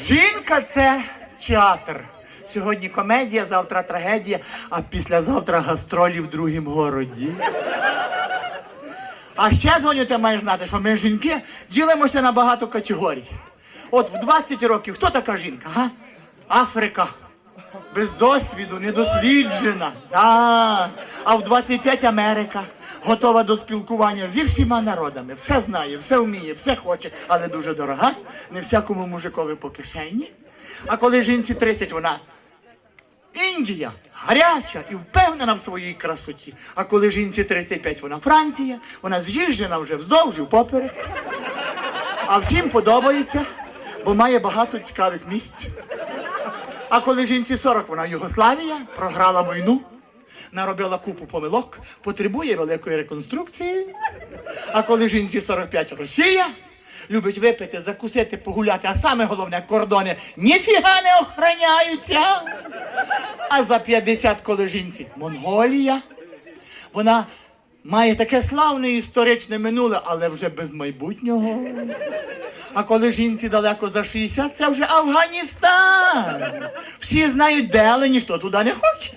Жінка це театр. Сьогодні комедія, завтра трагедія, а післязавтра гастролі в другім городі. А ще, дзвоню, ти маєш знати, що ми, жінки, ділимося на багато категорій. От в 20 років хто така жінка? Га? Африка. Без досвіду, недосліджена. Да. А в 25 Америка готова до спілкування зі всіма народами. Все знає, все вміє, все хоче, але дуже дорога. Не всякому мужикові по кишені. А коли жінці 30, вона Індія гаряча і впевнена в своїй красоті. А коли жінці 35, вона Франція, вона з'їжджена вже вздовж і впоперек. А всім подобається, бо має багато цікавих місць. А коли жінці 40, вона Югославія, програла війну, наробила купу помилок, потребує великої реконструкції. А коли жінці 45 Росія, любить випити, закусити, погуляти, а саме головне кордони ніфіга не охороняються. А за 50, коли жінці Монголія, вона має таке славне історичне минуле, але вже без майбутнього. А коли жінці далеко за 60, це вже Афганістан. Всі знають де, але ніхто туди не хоче.